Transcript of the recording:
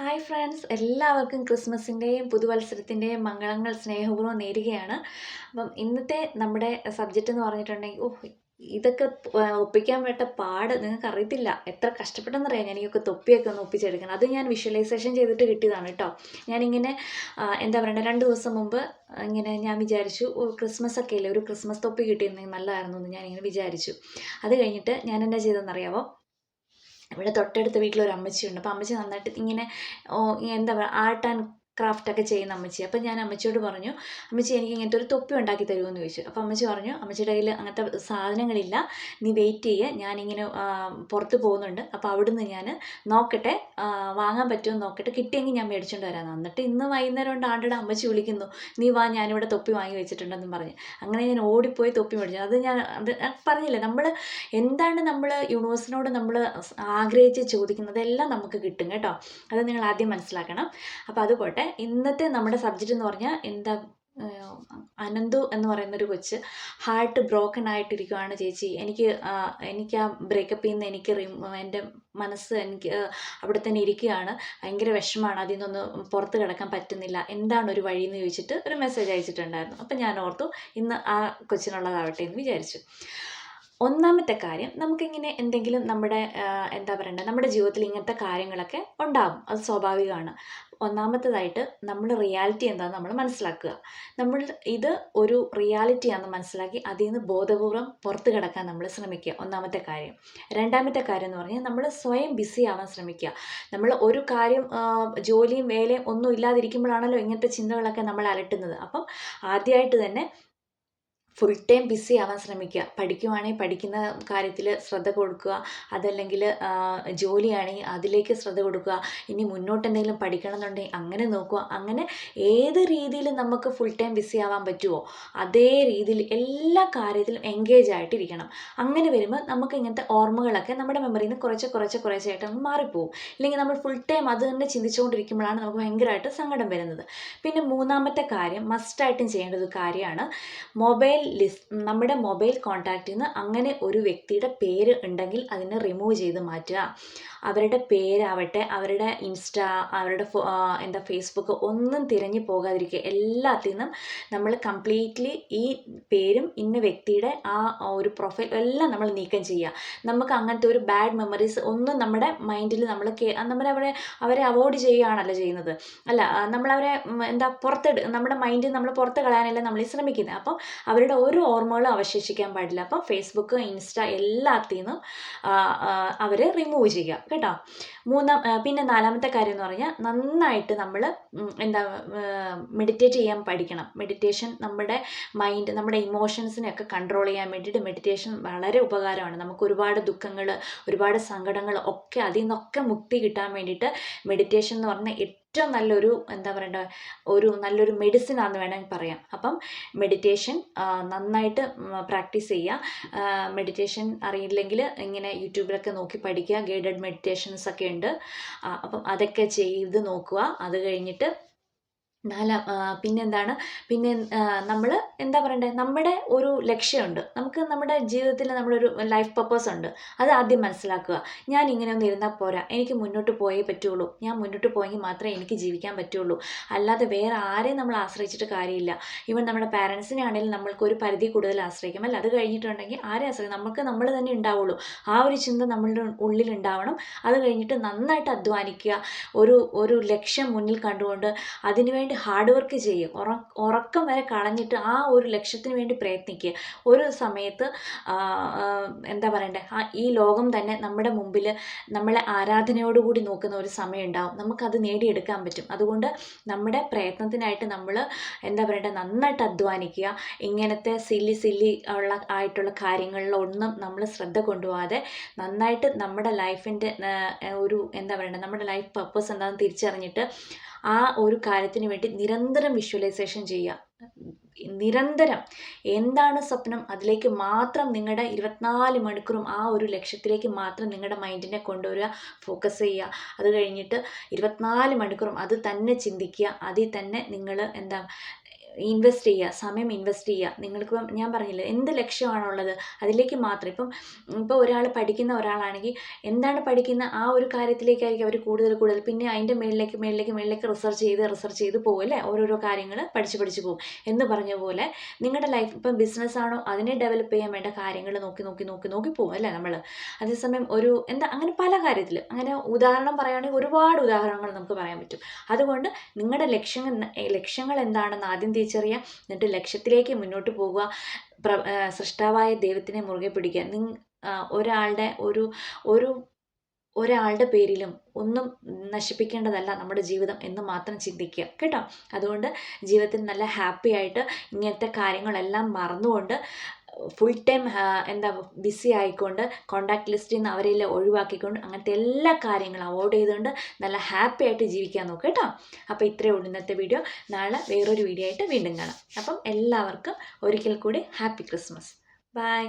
Hi friends എല്ലാവർക്കും ക്രിസ്മസിന്റെയും പുതുവത്സരത്തിന്റെയും മംഗളങ്ങൾ സ്നേഹപൂർവം നേരുകയാണ്. അപ്പം ഇന്നത്തെ നമ്മുടെ സബ്ജക്റ്റ് എന്ന് പറഞ്ഞിട്ടുണ്ടെങ്കിൽ ഓ ഇതൊക്കെ ഒപ്പിക്കാൻ വേണ്ട പാട് നിങ്ങൾക്ക് അറിയത്തില്ല. എത്ര കഷ്ടപ്പെട്ടെന്നറിയാം ഞാൻ ഇതൊക്കെ തൊപ്പിയൊക്കെ ഒന്ന് ഒപ്പിച്ചെടുക്കണം അത് ഞാൻ വിഷ്വലൈസേഷൻ ചെയ്തിട്ട് കിട്ടിയതാണ് കേട്ടോ. ഞാനിങ്ങനെ എന്താ പറയുക രണ്ട് ദിവസം മുമ്പ് ഇങ്ങനെ ഞാൻ വിചാരിച്ചു ക്രിസ്മസ് ഒക്കെ ഇല്ലേ ഒരു ക്രിസ്മസ് തൊപ്പി കിട്ടിയിരുന്നെങ്കിൽ നല്ലതായിരുന്നു എന്ന് ഞാനിങ്ങനെ വിചാരിച്ചു. അത് കഴിഞ്ഞിട്ട് ഞാൻ എന്നാ ചെയ്തതെന്നറിയാമോ ഇവിടെ തൊട്ടടുത്ത വീട്ടിൽ വീട്ടിലൊരു അമ്മച്ചിയുണ്ട്. അപ്പോൾ അമ്മച്ചി നന്നായിട്ട് ഇങ്ങനെ എന്താ പറയുക ആർട്ട് ക്രാഫ്റ്റ് ഒക്കെ ചെയ്യുന്ന അമ്മച്ചി അപ്പം ഞാൻ അമ്മച്ചിയോട് പറഞ്ഞു അമ്മച്ചി എനിക്ക് ഇങ്ങനത്തെ ഒരു തൊപ്പി ഉണ്ടാക്കി തരുമെന്ന് ചോദിച്ചു. അപ്പം അമ്മച്ചി പറഞ്ഞു അമ്മച്ചിയുടെ കയ്യിൽ അങ്ങനത്തെ സാധനങ്ങളില്ല. നീ വെയിറ്റ് ചെയ്യുക ഞാനിങ്ങനെ പുറത്ത് പോകുന്നുണ്ട്. അപ്പോൾ അവിടുന്ന് ഞാൻ നോക്കട്ടെ വാങ്ങാൻ പറ്റുമോ നോക്കട്ടെ. കിട്ടിയെങ്കിൽ ഞാൻ മേടിച്ചുകൊണ്ട് വരാമെന്ന് എന്നിട്ട് ഇന്ന് വൈകുന്നേരം കൊണ്ട് ആണ്ടുടെ അമ്മച്ചി വിളിക്കുന്നു നീ വാ ഞാനിവിടെ തൊപ്പി വാങ്ങി വെച്ചിട്ടുണ്ടെന്ന് പറഞ്ഞ്. അങ്ങനെ ഞാൻ ഓടിപ്പോയി തൊപ്പി മേടിച്ചു. അത് ഞാൻ അത് പറഞ്ഞില്ലേ നമ്മൾ എന്താണ് നമ്മൾ യൂണിവേഴ്സിനോട് നമ്മൾ ആഗ്രഹിച്ച് ചോദിക്കുന്നത് എല്ലാം നമുക്ക് കിട്ടും കേട്ടോ. അത് നിങ്ങൾ ആദ്യം മനസ്സിലാക്കണം. അപ്പോൾ അത് പോട്ടെ. ഇന്നത്തെ നമ്മുടെ സബ്ജക്റ്റ് എന്ന് പറഞ്ഞാൽ എന്താ അനന്തു എന്ന് പറയുന്ന ഒരു കൊച്ച് ഹാർട്ട് ബ്രോക്കൺ ആയിട്ടിരിക്കുവാണ് ചേച്ചി. എനിക്ക് എനിക്ക് ആ ബ്രേക്കപ്പിൽ നിന്ന് എനിക്ക് എന്റെ മനസ്സ് എനിക്ക് അവിടെ തന്നെ ഇരിക്കുകയാണ്. ഭയങ്കര വിഷമമാണ് അതിൽ നിന്നൊന്ന് പുറത്ത് കിടക്കാൻ പറ്റുന്നില്ല. എന്താണ് ഒരു വഴി എന്ന് ചോദിച്ചിട്ട് ഒരു മെസ്സേജ് അയച്ചിട്ടുണ്ടായിരുന്നു. അപ്പം ഞാൻ ഓർത്തു ഇന്ന് ആ കൊച്ചിനുള്ളതാവട്ടെ എന്ന് വിചാരിച്ചു. ഒന്നാമത്തെ കാര്യം നമുക്കിങ്ങനെ എന്തെങ്കിലും നമ്മുടെ എന്താ പറയണ്ടേ നമ്മുടെ ജീവിതത്തിൽ ഇങ്ങനത്തെ കാര്യങ്ങളൊക്കെ ഉണ്ടാകും അത് സ്വാഭാവികമാണ്. ഒന്നാമത്തേതായിട്ട് നമ്മൾ റിയാലിറ്റി എന്താണെന്ന് നമ്മൾ മനസ്സിലാക്കുക. നമ്മൾ ഇത് ഒരു റിയാലിറ്റിയാണെന്ന് മനസ്സിലാക്കി അതിൽ നിന്ന് ബോധപൂർവം പുറത്ത് കിടക്കാൻ നമ്മൾ ശ്രമിക്കുക. ഒന്നാമത്തെ കാര്യം. രണ്ടാമത്തെ കാര്യം എന്ന് പറഞ്ഞാൽ നമ്മൾ സ്വയം ബിസി ആവാൻ ശ്രമിക്കുക. നമ്മൾ ഒരു കാര്യം ജോലിയും വേലയും ഒന്നും ഇല്ലാതിരിക്കുമ്പോഴാണല്ലോ ഇങ്ങനത്തെ ചിന്തകളൊക്കെ നമ്മൾ അലട്ടുന്നത്. അപ്പം ആദ്യമായിട്ട് തന്നെ ഫുൾ ടൈം ബിസി ആവാൻ ശ്രമിക്കുക. പഠിക്കുവാണെങ്കിൽ പഠിക്കുന്ന കാര്യത്തിൽ ശ്രദ്ധ കൊടുക്കുക. അതല്ലെങ്കിൽ ജോലിയാണെങ്കിൽ അതിലേക്ക് ശ്രദ്ധ കൊടുക്കുക. ഇനി മുന്നോട്ട് എന്തെങ്കിലും പഠിക്കണം എന്നുണ്ടെങ്കിൽ അങ്ങനെ നോക്കുക. അങ്ങനെ ഏത് രീതിയിൽ നമുക്ക് ഫുൾ ടൈം ബിസി ആവാൻ പറ്റുമോ അതേ രീതിയിൽ എല്ലാ കാര്യത്തിലും എൻഗേജ് ആയിട്ടിരിക്കണം. അങ്ങനെ വരുമ്പോൾ നമുക്ക് ഇങ്ങനത്തെ ഓർമ്മകളൊക്കെ നമ്മുടെ മെമ്മറിയിൽ നിന്ന് കുറച്ച് കുറച്ച് കുറച്ചായിട്ട് നമുക്ക് മാറിപ്പോവും. ഇല്ലെങ്കിൽ നമ്മൾ ഫുൾ ടൈം അത് തന്നെ ചിന്തിച്ചുകൊണ്ടിരിക്കുമ്പോഴാണ് നമുക്ക് ഭയങ്കരമായിട്ട് സങ്കടം വരുന്നത്. പിന്നെ മൂന്നാമത്തെ കാര്യം മസ്റ്റായിട്ടും ചെയ്യേണ്ട ഒരു കാര്യമാണ് മൊബൈൽ ലിസ്റ്റ് നമ്മുടെ മൊബൈൽ കോൺടാക്റ്റിൽ നിന്ന് അങ്ങനെ ഒരു വ്യക്തിയുടെ പേര് ഉണ്ടെങ്കിൽ അതിനെ റിമൂവ് ചെയ്ത് മാറ്റുക. അവരുടെ പേരാവട്ടെ അവരുടെ ഇൻസ്റ്റ അവരുടെ എന്താ ഫേസ്ബുക്ക് ഒന്നും തിരഞ്ഞു പോകാതിരിക്കുക. എല്ലാത്തിൽ നിന്നും നമ്മൾ കംപ്ലീറ്റ്ലി ഈ പേരും ഇന്ന വ്യക്തിയുടെ ആ ഒരു പ്രൊഫൈൽ എല്ലാം നമ്മൾ നീക്കം ചെയ്യുക. നമുക്ക് അങ്ങനത്തെ ഒരു ബാഡ് മെമ്മറീസ് ഒന്നും നമ്മുടെ മൈൻഡിൽ നമ്മൾ നമ്മളവരെ അവരെ അവോയ്ഡ് ചെയ്യുകയാണല്ലോ ചെയ്യുന്നത്. അല്ല നമ്മളവരെ എന്താ പുറത്തെടു നമ്മുടെ മൈൻഡിൽ നമ്മൾ പുറത്ത് കളയാനല്ല നമ്മൾ ശ്രമിക്കുന്നത്. അപ്പം അവരുടെ ഒരു ഓർമ്മകളും അവശേഷിക്കാൻ പാടില്ല. അപ്പം ഫേസ്ബുക്ക് ഇൻസ്റ്റ എല്ലാത്തിൽ നിന്നും അവർ റിമൂവ് ചെയ്യുക. കേട്ടോ? മൂന്നാം പിന്നെ നാലാമത്തെ കാര്യം എന്ന് പറഞ്ഞാൽ നന്നായിട്ട് നമ്മൾ എന്താ മെഡിറ്റേറ്റ് ചെയ്യാൻ പഠിക്കണം. മെഡിറ്റേഷൻ നമ്മുടെ മൈൻഡ് നമ്മുടെ ഇമോഷൻസിനെയൊക്കെ കൺട്രോൾ ചെയ്യാൻ വേണ്ടിയിട്ട് മെഡിറ്റേഷൻ വളരെ ഉപകാരമാണ്. നമുക്ക് ഒരുപാട് ദുഃഖങ്ങൾ ഒരുപാട് സങ്കടങ്ങൾ ഒക്കെ അതിൽ നിന്നൊക്കെ മുക്തി കിട്ടാൻ വേണ്ടിയിട്ട് മെഡിറ്റേഷൻ എന്ന് പറഞ്ഞാൽ ഏറ്റവും നല്ലൊരു എന്താ പറയണ്ട ഒരു നല്ലൊരു മെഡിസിൻ ആണെന്ന് വേണമെങ്കിൽ പറയാം. അപ്പം മെഡിറ്റേഷൻ നന്നായിട്ട് പ്രാക്ടീസ് ചെയ്യുക. മെഡിറ്റേഷൻ അറിയില്ലെങ്കിൽ ഇങ്ങനെ യൂട്യൂബിലൊക്കെ നോക്കി പഠിക്കുക. ഗൈഡഡ് മെഡിറ്റേഷൻസ് ഒക്കെ ഉണ്ട്. അപ്പം അതൊക്കെ ചെയ്ത് നോക്കുക. അത് കഴിഞ്ഞിട്ട് നാലാം പിന്നെന്താണ്? പിന്നെ നമ്മൾ എന്താ പറയണ്ടേ? നമ്മുടെ ഒരു ലക്ഷ്യമുണ്ട്. നമുക്ക് നമ്മുടെ ജീവിതത്തിൽ നമ്മളൊരു ലൈഫ് പർപ്പസ് ഉണ്ട്. അത് ആദ്യം മനസ്സിലാക്കുക. ഞാൻ ഇങ്ങനെ ഒന്നും ഇരുന്നാൽ പോരാ. എനിക്ക് മുന്നോട്ട് പോയേ പറ്റുള്ളൂ. ഞാൻ മുന്നോട്ട് പോയെങ്കിൽ മാത്രമേ എനിക്ക് ജീവിക്കാൻ പറ്റുള്ളൂ. അല്ലാതെ വേറെ ആരെയും നമ്മൾ ആശ്രയിച്ചിട്ട് കാര്യമില്ല. ഈവൻ നമ്മുടെ പാരൻസിനെ ആണെങ്കിലും നമ്മൾക്ക് ഒരു പരിധി കൂടുതൽ ആശ്രയിക്കും. അല്ല അത് കഴിഞ്ഞിട്ടുണ്ടെങ്കിൽ ആരെ ആശ്രയിക്കും? നമുക്ക് നമ്മൾ തന്നെ ഉണ്ടാവുള്ളൂ. ആ ഒരു ചിന്ത നമ്മളുടെ ഉള്ളിൽ ഉണ്ടാവണം. അത് കഴിഞ്ഞിട്ട് നന്നായിട്ട് അധ്വാനിക്കുക. ഒരു ഒരു ലക്ഷ്യം മുന്നിൽ കണ്ടുകൊണ്ട് അതിനുവേണ്ടി ഹാർഡ് വർക്ക് ചെയ്യുക ഉറ ഉറക്കം വരെ കളഞ്ഞിട്ട് ആ ഒരു ലക്ഷ്യത്തിന് വേണ്ടി പ്രയത്നിക്കുക. ഒരു സമയത്ത് എന്താ പറയണ്ടേ? ആ ഈ ലോകം തന്നെ നമ്മുടെ മുമ്പിൽ നമ്മളെ ആരാധനയോടുകൂടി നോക്കുന്ന ഒരു സമയം ഉണ്ടാവും. നമുക്കത് നേടിയെടുക്കാൻ പറ്റും. അതുകൊണ്ട് നമ്മുടെ പ്രയത്നത്തിനായിട്ട് നമ്മൾ എന്താ പറയണ്ടേ? നന്നായിട്ട് അധ്വാനിക്കുക. ഇങ്ങനത്തെ സില്ലി സില്ലി ഉള്ള ആയിട്ടുള്ള കാര്യങ്ങളിലൊന്നും നമ്മൾ ശ്രദ്ധ കൊണ്ടുപോകാതെ നന്നായിട്ട് നമ്മുടെ ലൈഫിന്റെ ഒരു എന്താ പറയണ്ടേ? നമ്മുടെ ലൈഫ് പർപ്പസ് എന്താണെന്ന് തിരിച്ചറിഞ്ഞിട്ട് ആ ഒരു കാര്യത്തിന് വേണ്ടി നിരന്തരം വിഷ്വലൈസേഷൻ ചെയ്യുക. നിരന്തരം. എന്താണ് സ്വപ്നം? അതിലേക്ക് മാത്രം നിങ്ങളുടെ ഇരുപത്തിനാല് മണിക്കൂറും ആ ഒരു ലക്ഷ്യത്തിലേക്ക് മാത്രം നിങ്ങളുടെ മൈൻഡിനെ കൊണ്ടുവരിക ഫോക്കസ് ചെയ്യുക. അത് കഴിഞ്ഞിട്ട് ഇരുപത്തിനാല് മണിക്കൂറും അത് തന്നെ ചിന്തിക്കുക. അതിൽ തന്നെ നിങ്ങൾ എന്താ ഇൻവെസ്റ്റ് ചെയ്യുക സമയം ഇൻവെസ്റ്റ് ചെയ്യുക. നിങ്ങൾക്കിപ്പം ഞാൻ പറഞ്ഞില്ലേ എന്ത് ലക്ഷ്യമാണുള്ളത് അതിലേക്ക് മാത്രം. ഇപ്പം ഇപ്പോൾ ഒരാൾ പഠിക്കുന്ന ഒരാളാണെങ്കിൽ എന്താണ് പഠിക്കുന്ന ആ ഒരു കാര്യത്തിലേക്കായിരിക്കും അവർ കൂടുതൽ കൂടുതൽ. പിന്നെ അതിന്റെ മേളിലേക്ക് മേളിലേക്ക് മേളിലേക്ക് റിസർച്ച് ചെയ്ത് റിസർച്ച് ചെയ്ത് പോകും അല്ലേ? ഓരോരോ കാര്യങ്ങൾ പഠിച്ച് പഠിച്ച് പോകും എന്ന് പറഞ്ഞ പോലെ നിങ്ങളുടെ ലൈഫ് ഇപ്പം ബിസിനസ് ആണോ അതിനെ ഡെവലപ്പ് ചെയ്യാൻ വേണ്ട കാര്യങ്ങൾ നോക്കി നോക്കി നോക്കി നോക്കി പോകും അല്ലേ നമ്മൾ? അതേസമയം ഒരു എന്താ അങ്ങനെ പല കാര്യത്തിൽ അങ്ങനെ ഉദാഹരണം പറയുകയാണെങ്കിൽ ഒരുപാട് ഉദാഹരണങ്ങൾ നമുക്ക് പറയാൻ പറ്റും. അതുകൊണ്ട് നിങ്ങളുടെ ലക്ഷ്യങ്ങൾ ലക്ഷ്യങ്ങൾ എന്താണെന്ന് ആദ്യം തിരിച്ചറിയാം. എന്നിട്ട് ലക്ഷ്യത്തിലേക്ക് മുന്നോട്ട് പോകുക. പ്ര സൃഷ്ടാവായ ദൈവത്തിനെ മുറുകെ പിടിക്കുക. നിങ് ഒരാളുടെ ഒരു ഒരു ഒരാളുടെ പേരിലും ഒന്നും നശിപ്പിക്കേണ്ടതല്ല നമ്മുടെ ജീവിതം എന്ന് മാത്രം ചിന്തിക്കുക. കേട്ടോ? അതുകൊണ്ട് ജീവിതത്തിൽ നല്ല ഹാപ്പി ആയിട്ട് ഇങ്ങനത്തെ കാര്യങ്ങളെല്ലാം മറന്നുകൊണ്ട് ഫുൾ ടൈം എന്താ ബിസി ആയിക്കൊണ്ട് കോണ്ടാക്ട് ലിസ്റ്റിൽ നിന്ന് അവരെല്ലാം ഒഴിവാക്കിക്കൊണ്ട് അങ്ങനത്തെ എല്ലാ കാര്യങ്ങളും അവോയ്ഡ് ചെയ്തുകൊണ്ട് നല്ല ഹാപ്പി ആയിട്ട് ജീവിക്കാൻ നോക്കുക കേട്ടോ. അപ്പോൾ ഇത്രയേ ഉള്ളൂ ഇന്നത്തെ വീഡിയോ നാളെ വേറൊരു വീഡിയോ ആയിട്ട് വീണ്ടും കാണാം. അപ്പം എല്ലാവർക്കും ഒരിക്കൽ കൂടി ഹാപ്പി ക്രിസ്മസ് ബൈ